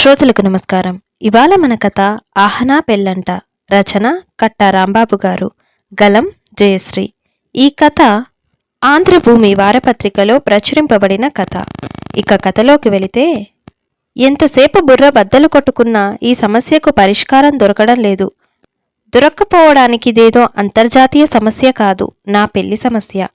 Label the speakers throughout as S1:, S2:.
S1: శ్రోతలకు నమస్కారం. ఇవాళ మన కథ ఆహనా పెళ్ళంట. రచన కట్ట రాంబాబు గారు. గలం జయశ్రీ. ఈ కథ ఆంధ్రభూమి వారపత్రికలో ప్రచురింపబడిన కథ. ఇక కథలోకి వెళితే ఎంతసేపు బుర్ర బద్దలు కొట్టుకున్నా ఈ సమస్యకు పరిష్కారం దొరకడం లేదు. దొరక్కపోవడానికి ఇదేదో అంతర్జాతీయ సమస్య కాదు. నా పెళ్ళి సమస్య.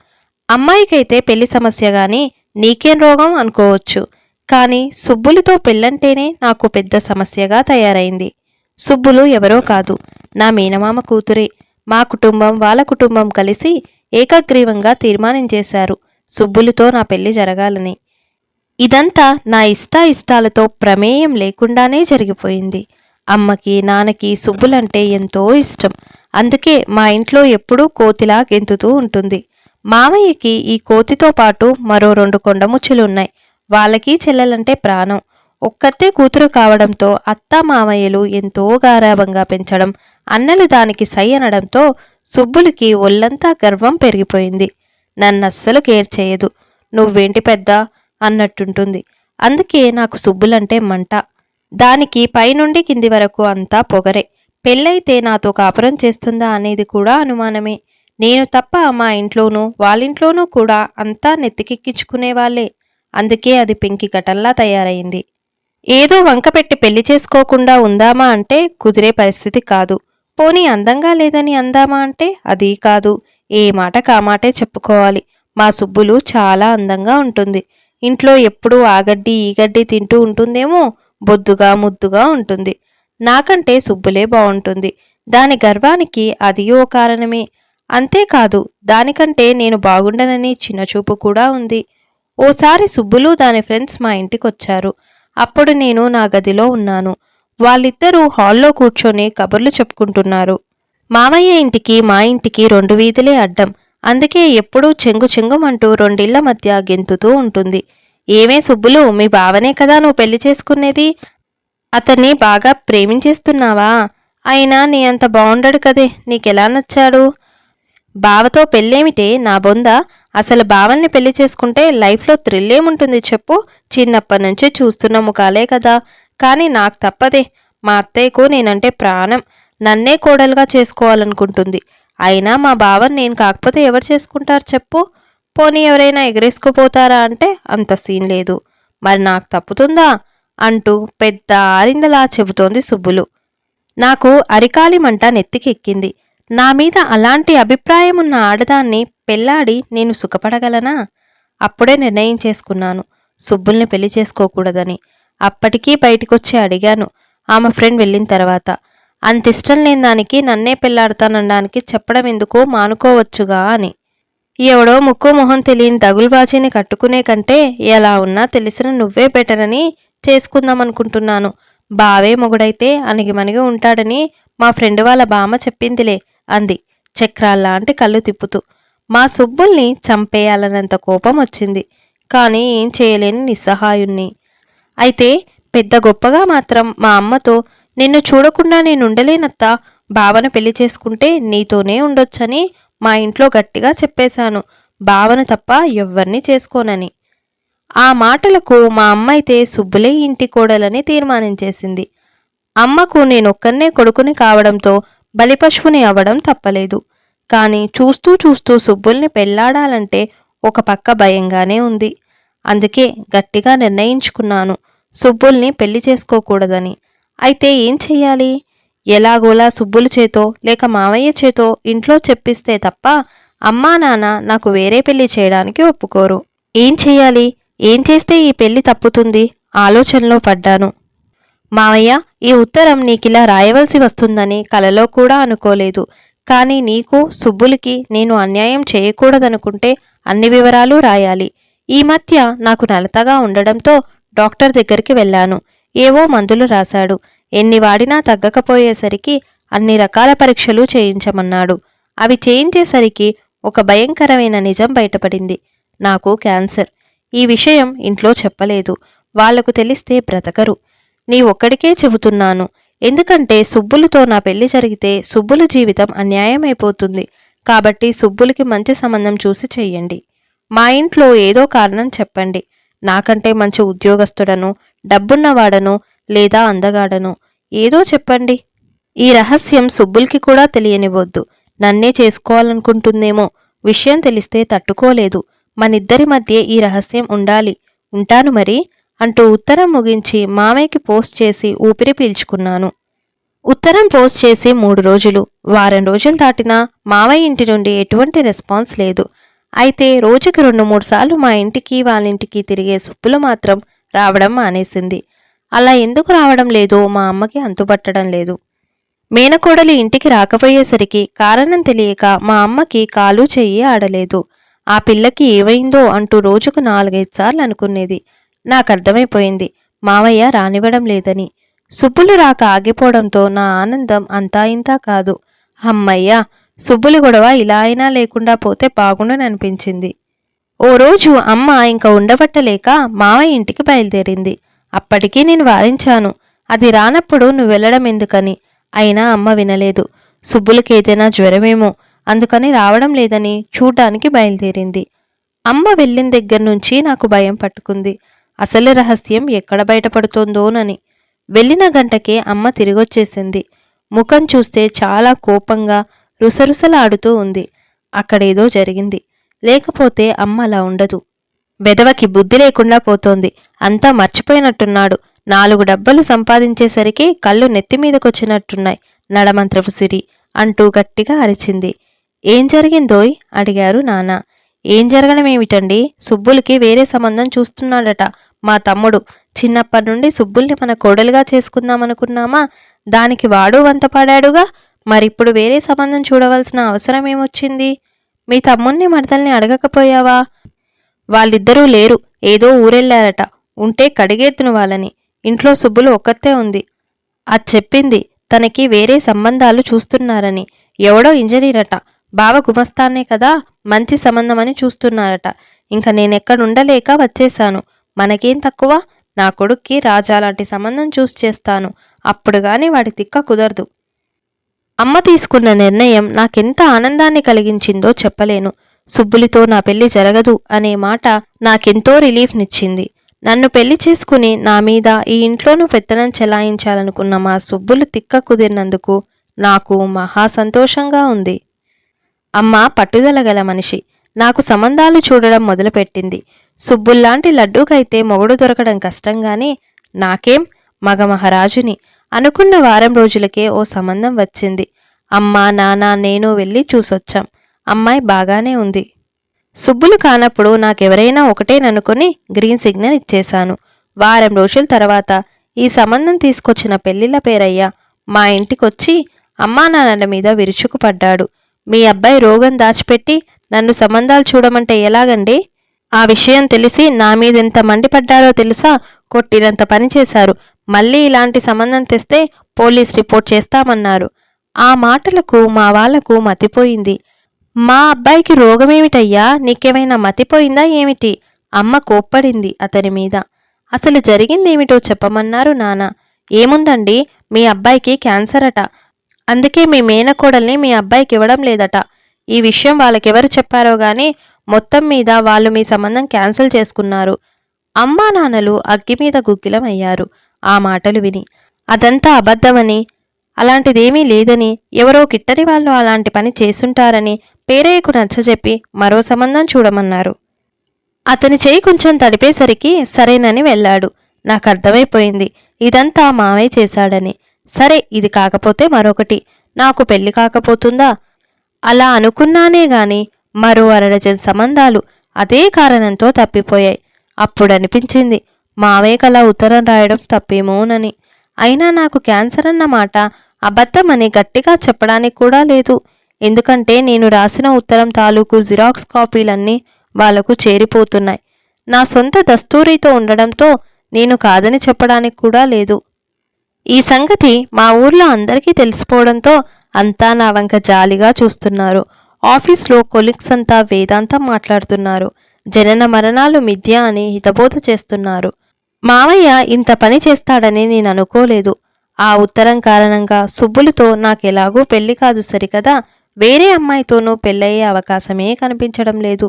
S1: అమ్మాయికైతే పెళ్ళి సమస్య గాని నీకేం రోగం అనుకోవచ్చు. కానీ సుబ్బులితో పెళ్ళంటేనే నాకు పెద్ద సమస్యగా తయారైంది. సుబ్బులు ఎవరో కాదు. నా మేనమామ కూతురే. మా కుటుంబం వాళ్ళ కుటుంబం కలిసి ఏకగ్రీవంగా తీర్మానించేశారు. సుబ్బులితో నా పెళ్ళి జరగాలని. ఇదంతా నా ఇష్ట ఇష్టాలతో ప్రమేయం లేకుండానే జరిగిపోయింది. అమ్మకి నాన్నకి సుబ్బులంటే ఎంతో ఇష్టం. అందుకే మా ఇంట్లో ఎప్పుడూ కోతిలా గెంతుతూ ఉంటుంది. మామయ్యకి ఈ కోతితో పాటు మరో రెండు కొండముచ్చులున్నాయి. వాళ్ళకి చెల్లెలంటే ప్రాణం. ఒక్కతే కూతురు కావడంతో అత్త మామయ్యలు ఎంతో గారాభంగా పెంచడం అన్నలు దానికి సై అనడంతో సుబ్బులకి ఒళ్ళంతా గర్వం పెరిగిపోయింది. నన్నస్సలు కేర్ చేయదు. నువ్వేంటి పెద్ద? అన్నట్టుంటుంది. అందుకే నాకు సుబ్బులంటే మంట. దానికి పైనుండి కింది వరకు అంతా పొగరే. పెళ్ళైతే నాతో కాపురం చేస్తుందా అనేది కూడా అనుమానమే. నేను తప్ప మా ఇంట్లోనూ వాళ్ళింట్లోనూ కూడా అంతా నెత్తికెక్కించుకునే వాళ్ళే అందుకే అది పెంకి ఘటనలా తయారైంది. ఏదో వంకపెట్టి పెళ్ళి చేసుకోకుండా ఉందామా అంటే కుదిరే పరిస్థితి కాదు. పోనీ అందంగా లేదని అందామా అంటే అది కాదు. ఏ మాట కామాటే చెప్పుకోవాలి. మా సుబ్బులు చాలా అందంగా ఉంటుంది. ఇంట్లో ఎప్పుడూ ఆ గడ్డి ఈ గడ్డి తింటూ ఉంటుందేమో బొద్దుగా ముద్దుగా ఉంటుంది. నాకంటే సుబ్బులే బాగుంటుంది దాని గర్వానికి అది ఓ కారణమే. అంతేకాదు దానికంటే నేను బాగుండనని చిన్నచూపు కూడా ఉంది. ఓసారి సుబ్బులు దాని ఫ్రెండ్స్ మా ఇంటికి వచ్చారు అప్పుడు నేను నా గదిలో ఉన్నాను. వాళ్ళిద్దరూ హాల్లో కూర్చొని కబుర్లు చెప్పుకుంటున్నారు. మామయ్య ఇంటికి మా ఇంటికి రెండు వీధులే అడ్డం. అందుకే ఎప్పుడూ చెంగు చెంగుమంటూ రెండిళ్ళ మధ్య గెంతుతూ ఉంటుంది. ఏమే సుబ్బులు మీ బావనే కదా నువ్వు పెళ్ళి చేసుకునేది? అతన్ని బాగా ప్రేమించేస్తున్నావా? అయినా నీ అంత బాగుండడు కదే నీకెలా నచ్చాడు? బావతో పెళ్ళేమిటే నా బొంద? అసలు బావల్ని పెళ్ళి చేసుకుంటే లైఫ్లో థ్రిల్ ఏముంటుంది చెప్పు? చిన్నప్పటి నుంచే చూస్తున్న ముఖాలే కదా. కానీ నాకు తప్పదే. మా అత్తయ్యకు నేనంటే ప్రాణం. నన్నే కోడలుగా చేసుకోవాలనుకుంటుంది. అయినా మా బావని నేను కాకపోతే ఎవరు చేసుకుంటారు చెప్పు? పోనీ ఎవరైనా ఎగరేసుకుపోతారా అంటే అంత సీన్ లేదు. మరి నాకు తప్పుతుందా? అంటూ పెద్ద ఆరిందలా చెబుతోంది సుబ్బులు. నాకు అరికాలి మంట నెత్తికెక్కింది. నా మీద అలాంటి అభిప్రాయం ఉన్న ఆడదాన్ని పెళ్ళాడి నేను సుఖపడగలనా? అప్పుడే నిర్ణయం చేసుకున్నాను. సుబ్బుల్ని పెళ్ళి చేసుకోకూడదని. అప్పటికీ బయటికొచ్చి అడిగాను. ఆమె ఫ్రెండ్ వెళ్ళిన తర్వాత అంతిష్టం లేని దానికి నన్నే పెళ్ళాడతానడానికి చెప్పడం ఎందుకో మానుకోవచ్చుగా అని. ఎవడో ముక్కు మొహం తెలియని దగులుబాజీని కట్టుకునే కంటే ఎలా ఉన్నా తెలిసిన నువ్వే బెటర్ అని చేసుకుందామనుకుంటున్నాను. బావే మొగుడైతే అణిగిమణిగి ఉంటాడని మా ఫ్రెండ్ వాళ్ళ బామ్మ చెప్పిందిలే. అంది. చక్రాల్లాంటి కళ్ళు తిప్పుతూ. మా సుబ్బుల్ని చంపేయాలన్నంత కోపం వచ్చింది. కానీ ఏం చేయలేని నిస్సహాయుణ్ణి. అయితే పెద్ద గొప్పగా మాత్రం మా అమ్మతో నిన్ను చూడకుండా నేనుండలేనత్తా బావను పెళ్ళి చేసుకుంటే నీతోనే ఉండొచ్చని మా ఇంట్లో గట్టిగా చెప్పేశాను. బావను తప్ప ఎవ్వరిని చేసుకోనని. ఆ మాటలకు మా అమ్మ అయితే సుబ్బులే ఇంటి కోడలని తీర్మానించేసింది. అమ్మకు నేనొక్కనే కొడుకుని కావడంతో బలిపశువుని అవ్వడం తప్పలేదు. కానీ చూస్తూ చూస్తూ సుబ్బుల్ని పెళ్ళాడాలంటే ఒక పక్క భయంగానే ఉంది. అందుకే గట్టిగా నిర్ణయించుకున్నాను. సుబ్బుల్ని పెళ్ళి చేసుకోకూడదని. అయితే ఏం చెయ్యాలి? ఎలాగోలా సుబ్బుల చేతో లేక మావయ్య చేతో ఇంట్లో చెప్పిస్తే తప్ప అమ్మా నాన్న నాకు వేరే పెళ్ళి చేయడానికి ఒప్పుకోరు. ఏం చెయ్యాలి? ఏం చేస్తే ఈ పెళ్ళి తప్పుతుంది? ఆలోచనలో పడ్డాను. మావయ్య ఈ ఉత్తరం నీకిలా రాయవలసి వస్తుందని కలలో కూడా అనుకోలేదు. కానీ నీకు సుబ్బులకి నేను అన్యాయం చేయకూడదనుకుంటే అన్ని వివరాలు రాయాలి. ఈ మధ్య నాకు నలతగా ఉండడంతో డాక్టర్ దగ్గరికి వెళ్ళాను. ఏవో మందులు రాశాడు. ఎన్ని వాడినా తగ్గకపోయేసరికి అన్ని రకాల పరీక్షలు చేయించమన్నాడు. అవి చేయించేసరికి ఒక భయంకరమైన నిజం బయటపడింది. నాకు క్యాన్సర్. ఈ విషయం ఇంట్లో చెప్పలేదు. వాళ్ళకు తెలిస్తే బ్రతకరు. నీ ఒక్కడికే చెబుతున్నాను. ఎందుకంటే సుబ్బులతో నా పెళ్ళి జరిగితే సుబ్బుల జీవితం అన్యాయమైపోతుంది. కాబట్టి సుబ్బులకి మంచి సంబంధం చూసి చెయ్యండి. మా ఇంట్లో ఏదో కారణం చెప్పండి. నాకంటే మంచి ఉద్యోగస్తుడను డబ్బున్నవాడను లేదా అందగాడనో ఏదో చెప్పండి. ఈ రహస్యం సుబ్బుల్కి కూడా తెలియనివ్వద్దు. నన్నే చేసుకోవాలనుకుంటుందేమో విషయం తెలిస్తే తట్టుకోలేదు. మనిద్దరి మధ్య ఈ రహస్యం ఉండాలి. ఉంటాను మరి? అంటూ ఉత్తరం ముగించి మామయ్యకి పోస్ట్ చేసి ఊపిరి పీల్చుకున్నాను. ఉత్తరం పోస్ట్ చేసి మూడు రోజులు. వారం రోజులు దాటినా మావయ్య ఇంటి నుండి ఎటువంటి రెస్పాన్స్ లేదు. అయితే రోజుకి రెండు మూడు సార్లు మా ఇంటికి వాళ్ళ ఇంటికి తిరిగే సుప్పులు మాత్రం రావడం మానేసింది. అలా ఎందుకు రావడం లేదో మా అమ్మకి అంతుపట్టడం లేదు. మేనకోడలి ఇంటికి రాకపోయేసరికి కారణం తెలియక మా అమ్మకి కాలు చెయ్యి ఆడలేదు. ఆ పిల్లకి ఏమైందో అంటూ రోజుకు నాలుగైదు సార్లు అనుకునేది. నాకు అర్థమైపోయింది మావయ్య రానివ్వడం లేదని. సుబ్బులు రాక ఆగిపోవడంతో నా ఆనందం అంతా ఇంతా కాదు. అమ్మయ్య సుబ్బులు గొడవ ఇలా అయినా లేకుండా పోతే బాగుండననిపించింది ఓ రోజు అమ్మ ఇంకా ఉండబట్టలేక మావయ్య ఇంటికి బయలుదేరింది. అప్పటికీ నేను వారించాను. అది రానప్పుడు నువ్వు వెళ్ళడం ఎందుకని? అయినా అమ్మ వినలేదు. సుబ్బులకి ఏదైనా జ్వరమేమో అందుకని రావడం లేదని చూడ్డానికి బయలుదేరింది. అమ్మ వెళ్ళిన దగ్గర నుంచి నాకు భయం పట్టుకుంది. అసలు రహస్యం ఎక్కడ బయటపడుతోందోనని. వెళ్ళిన గంటకే అమ్మ తిరిగొచ్చేసింది. ముఖం చూస్తే చాలా కోపంగా రుసరుసలాడుతూ ఉంది. అక్కడేదో జరిగింది. లేకపోతే అమ్మ అలా ఉండదు. బెదవకి బుద్ధి లేకుండా పోతోంది. అంతా మర్చిపోయినట్టున్నాడు. నాలుగు డబ్బలు సంపాదించేసరికి కళ్ళు నెత్తిమీదకొచ్చినట్టున్నాయి నడమంత్రపు సిరి అంటూ గట్టిగా అరిచింది. ఏం జరిగిందోయ్? అడిగారు నాన్న. ఏం జరగడమేమిటండి? సుబ్బులకి వేరే సంబంధం చూస్తున్నాడట. మా తమ్ముడు చిన్నప్పటి నుండి సుబ్బుల్ని మన కోడలుగా చేసుకుందామనుకున్నామా? దానికి వాడు వంత పడాడుగా? మరిప్పుడు వేరే సంబంధం చూడవలసిన అవసరం ఏమొచ్చింది మీ తమ్ముణ్ణి మడతల్ని అడగకపోయావా? వాళ్ళిద్దరూ లేరు. ఏదో ఊరెళ్ళారట. ఉంటే కడిగేత్తును వాళ్ళని. ఇంట్లో సుబ్బులు ఒక్కతే ఉంది. అది చెప్పింది తనకి వేరే సంబంధాలు చూస్తున్నారని. ఎవడో ఇంజనీరట. బావ గుమస్తానే కదా మంచి సంబంధమని చూస్తున్నారట. ఇంక నేనెక్కడుండలేక వచ్చేశాను. మనకేం తక్కువ? నా కొడుక్కి రాజా లాంటి సంబంధం చూసి చేస్తాను. అప్పుడు గాని వాడి తిక్క కుదరదు. అమ్మ తీసుకున్న నిర్ణయం నాకెంత ఆనందాన్ని కలిగించిందో చెప్పలేను. సుబ్బులితో నా పెళ్ళి జరగదు అనే మాట నాకెంతో రిలీఫ్నిచ్చింది. నన్ను పెళ్ళి చేసుకుని నా మీద ఈ ఇంట్లోనూ పెత్తనం చెలాయించాలనుకున్న మా సుబ్బులు తిక్క కుదిరినందుకు నాకు మహా సంతోషంగా ఉంది. అమ్మ పట్టుదల గల మనిషి. నాకు సంబంధాలు చూడడం మొదలుపెట్టింది. సుబ్బుల్లాంటి లడ్డూకైతే మొగుడు దొరకడం కష్టంగానే నాకేం? మగ మహారాజుని. అనుకున్న వారం రోజులకే ఓ సంబంధం వచ్చింది. అమ్మ నాన్న నేను వెళ్ళి చూసొచ్చాం. అమ్మాయి బాగానే ఉంది. సుబ్బులు కానప్పుడు నాకెవరైనా ఒకటేననుకుని గ్రీన్ సిగ్నల్ ఇచ్చేశాను. వారం రోజుల తర్వాత ఈ సంబంధం తీసుకొచ్చిన పెళ్ళిళ్ళ పేరయ్య మా ఇంటికొచ్చి అమ్మా నాన్నల మీద విరుచుకుపడ్డాడు. మీ అబ్బాయి రోగం దాచిపెట్టి నన్ను సంబంధాలు చూడమంటే ఎలాగండి? ఆ విషయం తెలిసి నా మీద ఎంత మండిపడ్డారో తెలుసా? కొట్టినంత పనిచేశారు మళ్ళీ ఇలాంటి సంబంధం తెస్తే పోలీస్ రిపోర్ట్ చేస్తామన్నారు. ఆ మాటలకు మా వాళ్ళకు మతిపోయింది. మా అబ్బాయికి రోగమేమిటయ్యా? నీకేమైనా మతిపోయిందా ఏమిటి? అమ్మ కోప్పడింది అతని మీద. అసలు జరిగిందేమిటో చెప్పమన్నారు నాన్న. ఏముందండి? మీ అబ్బాయికి క్యాన్సర్ అట అందుకే మీ మేనకోడల్ని మీ అబ్బాయికి ఇవ్వడం లేదట. ఈ విషయం వాళ్ళకెవరు చెప్పారో గానీ మొత్తం మీద వాళ్ళు మీ సంబంధం క్యాన్సిల్ చేసుకున్నారు. అమ్మా నాన్నలు అగ్గి మీద గుగ్గిలం అయ్యారు. ఆ మాటలు విని. అదంతా అబద్ధమని అలాంటిదేమీ లేదని ఎవరో కిట్టని వాళ్ళు అలాంటి పని చేసుంటారని పేరయ్యకు నచ్చజెప్పి మరో సంబంధం చూడమన్నారు. అతని చేయి కొంచెం తడిపేసరికి సరేనని వెళ్ళాడు. నాకు అర్థమైపోయింది ఇదంతా మావే చేశాడని. సరే ఇది కాకపోతే మరొకటి. నాకు పెళ్ళి కాకపోతుందా? అలా అనుకున్నానే గాని మరో అరడజన్ సంబంధాలు అదే కారణంతో తప్పిపోయాయి. అప్పుడనిపించింది మావే కల ఉత్తరం రాయడం తప్పేమోనని. అయినా నాకు క్యాన్సర్ అన్న మాట అబద్ధమని గట్టిగా చెప్పడానికి కూడా లేదు. ఎందుకంటే నేను రాసిన ఉత్తరం తాలూకు జిరాక్స్ కాపీలన్నీ వాళ్ళకు చేరిపోతున్నాయి. నా సొంత దస్తూరితో ఉండడంతో నేను కాదని చెప్పడానికి కూడా లేదు. ఈ సంగతి మా ఊర్లో అందరికీ తెలిసిపోవడంతో అంతా నా వంక జాలిగా చూస్తున్నారు. ఆఫీస్లో కొలిగ్స్ అంతా వేదాంతం మాట్లాడుతున్నారు. జనన మరణాలు మిథ్య అని హితబోధ చేస్తున్నారు. మావయ్య ఇంత పని చేస్తాడని నేను అనుకోలేదు. ఆ ఉత్తరం కారణంగా సుబ్బులతో నాకెలాగూ పెళ్ళి కాదు సరికదా వేరే అమ్మాయితోనూ పెళ్ళయ్యే అవకాశమే కనిపించడం లేదు.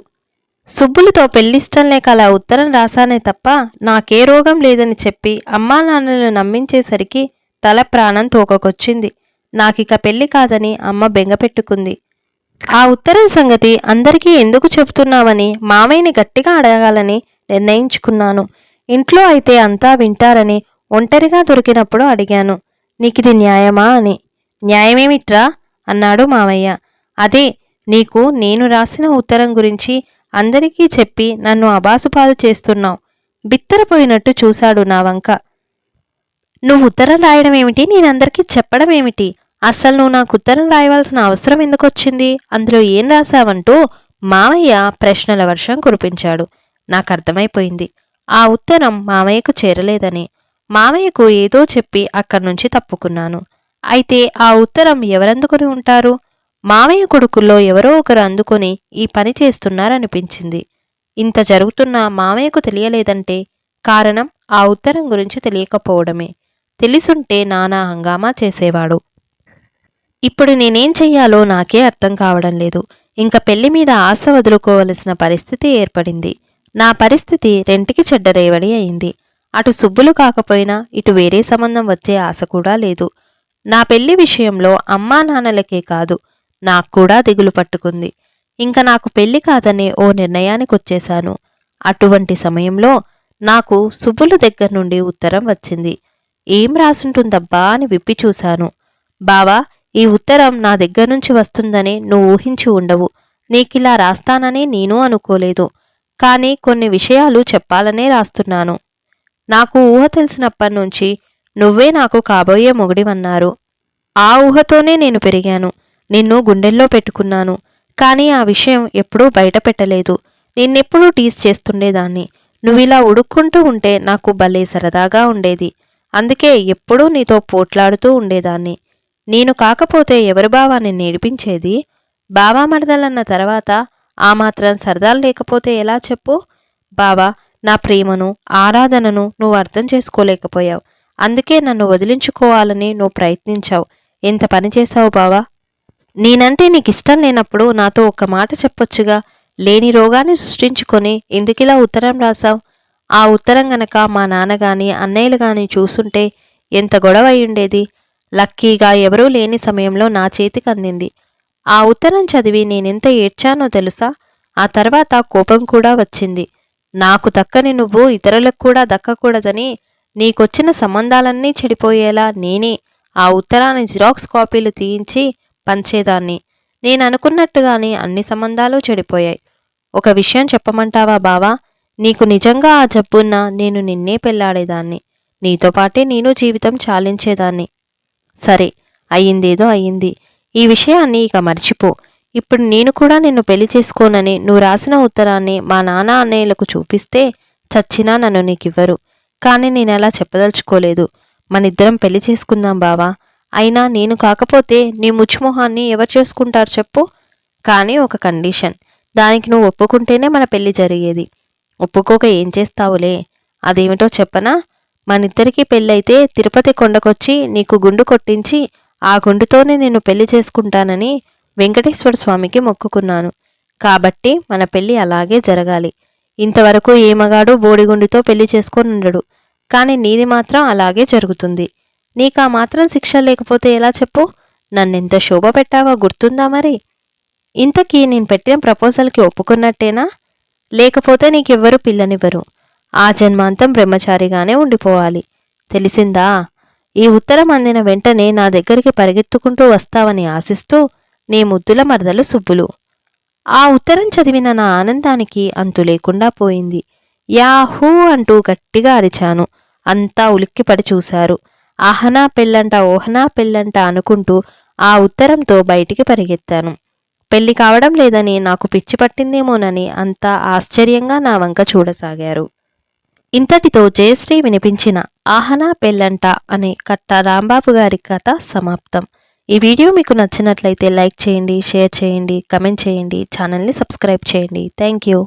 S1: సుబ్బులతో పెళ్ళిష్టం లేక అలా ఉత్తరం రాశానే తప్ప నాకే రోగం లేదని చెప్పి అమ్మా నాన్నలను నమ్మించేసరికి తల ప్రాణం తోకకొచ్చింది. నాకిక పెళ్ళి కాదని అమ్మ బెంగపెట్టుకుంది ఆ ఉత్తరం సంగతి అందరికీ ఎందుకు చెబుతున్నామని మామయ్యని గట్టిగా అడగాలని నిర్ణయించుకున్నాను. ఇంట్లో అయితే అంతా వింటారని ఒంటరిగా దొరికినప్పుడు అడిగాను. నీకిది న్యాయమా అని. న్యాయమేమిట్రా? అన్నాడు మామయ్య అదే నీకు నేను రాసిన ఉత్తరం గురించి అందరికీ చెప్పి నన్ను అబాసుపాలు చేస్తున్నావు. బిత్తరపోయినట్టు చూశాడు నా వంక. నువ్వు ఉత్తరం రాయడం ఏమిటి? నేనందరికీ చెప్పడం ఏమిటి? అసలు నువ్వు నాకు ఉత్తరం రాయవలసిన అవసరం ఎందుకొచ్చింది? అందులో ఏం రాశావంటూ మావయ్య ప్రశ్నల వర్షం కురిపించాడు. నాకు అర్థమైపోయింది ఆ ఉత్తరం మామయ్యకు చేరలేదని. మామయ్యకు ఏదో చెప్పి అక్కడి నుంచి తప్పుకున్నాను. అయితే ఆ ఉత్తరం ఎవరందుకుని ఉంటారు? మావయ్య కొడుకుల్లో ఎవరో ఒకరు అందుకొని ఈ పని చేస్తున్నారనిపించింది. ఇంత జరుగుతున్నా మామయ్యకు తెలియలేదంటే కారణం ఆ ఉత్తరం గురించి తెలియకపోవడమే. తెలిసుంటే నానా హంగామా చేసేవాడు. ఇప్పుడు నేనేం చెయ్యాలో నాకే అర్థం కావడం లేదు. ఇంక పెళ్ళి మీద ఆశ వదులుకోవలసిన పరిస్థితి ఏర్పడింది. నా పరిస్థితి రెంటికి చెడ్డరేవడి అయింది. అటు సుబ్బులు కాకపోయినా ఇటు వేరే సంబంధం వచ్చే ఆశ కూడా లేదు. నా పెళ్ళి విషయంలో అమ్మా నాన్నలకే కాదు నాకు కూడా దిగులు పట్టుకుంది. ఇంకా నాకు పెళ్ళి కాదనే ఓ నిర్ణయానికి వచ్చేశాను. అటువంటి సమయంలో నాకు సుబ్బుల దగ్గర నుండి ఉత్తరం వచ్చింది. ఏం రాసుంటుందబ్బా అని విప్పి చూశాను. బావా ఈ ఉత్తరం నా దగ్గర నుంచి వస్తుందని నువ్వు ఊహించి ఉండవు. నీకిలా రాస్తానని నేను అనుకోలేదు. కానీ కొన్ని విషయాలు చెప్పాలనే రాస్తున్నాను. నాకు ఊహ తెలిసినప్పటి నుంచి నువ్వే నాకు కాబోయే మొగుడివన్నారు. ఆ ఊహతోనే నేను పెరిగాను. నిన్ను గుండెల్లో పెట్టుకున్నాను. కానీ ఆ విషయం ఎప్పుడూ బయట పెట్టలేదు నిన్నెప్పుడూ టీస్ చేస్తుండేదాన్ని. నువ్విలా ఉడుక్కుంటూ ఉంటే నాకు భలే సరదాగా ఉండేది. అందుకే ఎప్పుడూ నీతో పోట్లాడుతూ ఉండేదాన్ని. నేను కాకపోతే ఎవరు బావాన్ని నేర్పించేది బావా మరదలన్న తర్వాత ఆ మాత్రం సరదాలు లేకపోతే ఎలా చెప్పు? బావా నా ప్రేమను ఆరాధనను నువ్వు అర్థం చేసుకోలేకపోయావు. అందుకే నన్ను వదిలించుకోవాలని నువ్వు ప్రయత్నించావు. ఎంత పని చేశావు బావా? నేనంటే నీకు ఇష్టం లేనప్పుడు నాతో ఒక్క మాట చెప్పొచ్చుగా. లేని రోగాన్ని సృష్టించుకొని ఎందుకిలా ఉత్తరం రాశావు? ఆ ఉత్తరం గనక మా నాన్న గాని అన్నయ్యలు గాని చూసుంటే ఎంత గొడవ అయ్యుండేది లక్కీగా ఎవరూ లేని సమయంలో నా చేతికి అందింది. ఆ ఉత్తరం చదివి నేనెంత ఏడ్చానో తెలుసా? ఆ తర్వాత కోపం కూడా వచ్చింది. నాకు దక్కని నువ్వు ఇతరులకు కూడా దక్కకూడదని నీకొచ్చిన సంబంధాలన్నీ చెడిపోయేలా నేనే ఆ ఉత్తరాన్ని జిరాక్స్ కాపీలు తీయించి పంచేదాన్ని. నేను అనుకున్నట్టుగానే అన్ని సంబంధాలు చెడిపోయాయి. ఒక విషయం చెప్పమంటావా బావా? నీకు నిజంగా ఆ జబ్బున్నా నేను నిన్నే పెళ్ళాడేదాన్ని. నీతో పాటే నేను జీవితం చాలించేదాన్ని. సరే అయ్యిందేదో అయ్యింది. ఈ విషయాన్ని ఇక మర్చిపో. ఇప్పుడు నేను కూడా నిన్ను పెళ్ళి చేసుకోనని నువ్వు రాసిన ఉత్తరాన్ని మా నాన్న అన్నయ్యలకు చూపిస్తే చచ్చినా నన్ను నీకివ్వరు. కానీ నేను అలా చెప్పదలుచుకోలేదు. మనిద్దరం పెళ్ళి చేసుకుందాం బావా. అయినా నేను కాకపోతే నీ ముచ్చుమొహాన్ని ఎవరు చేసుకుంటారు చెప్పు? కానీ ఒక కండిషన్. దానికి నువ్వు ఒప్పుకుంటేనే మన పెళ్ళి జరిగేది. ఒప్పుకోక ఏం చేస్తావులే? అదేమిటో చెప్పనా? మనిద్దరికీ పెళ్ళైతే తిరుపతి కొండకొచ్చి నీకు గుండు కొట్టించి ఆ గుండుతోనే నేను పెళ్ళి చేసుకుంటానని వెంకటేశ్వర స్వామికి మొక్కుకున్నాను. కాబట్టి మన పెళ్ళి అలాగే జరగాలి. ఇంతవరకు ఏ మగాడు బోడిగుండితో పెళ్ళి చేసుకొని ఉండడు కానీ నీది మాత్రం అలాగే జరుగుతుంది. నీకా మాత్రం శిక్ష లేకపోతే ఎలా చెప్పు? నన్నెంత శోభ పెట్టావా గుర్తుందా మరి? ఇంతకీ నేను పెట్టిన ప్రపోజల్కి ఒప్పుకున్నట్టేనా? లేకపోతే నీకెవ్వరు పిల్లనివ్వరు. ఆ జన్మాంతం బ్రహ్మచారిగానే ఉండిపోవాలి. తెలిసిందా? ఈ ఉత్తరం అందిన వెంటనే నా దగ్గరికి పరిగెత్తుకుంటూ వస్తావని ఆశిస్తూ నీ ముద్దుల మరదలు సుబ్బులు. ఆ ఉత్తరం చదివిన నా ఆనందానికి అంతు లేకుండా పోయింది. యాహూ అంటూ గట్టిగా అరిచాను. అంతా ఉలిక్కిపడి చూశారు. ఆహనా పెళ్ళంట ఓహనా పెళ్ళంట అనుకుంటూ ఆ ఉత్తరంతో బయటికి పరిగెత్తాను. పెళ్ళి కావడం లేదని నాకు పిచ్చి పట్టిందేమోనని అంతా ఆశ్చర్యంగా నా వంక చూడసాగారు. ఇంతటితో జయశ్రీ వినిపించిన ఆహనా పెళ్ళంట అనే కట్ట రాంబాబు గారి కథ సమాప్తం. ఈ వీడియో మీకు నచ్చినట్లయితే లైక్ చేయండి షేర్ చేయండి కమెంట్ చేయండి ఛానల్ని సబ్స్క్రైబ్ చేయండి. Thank you.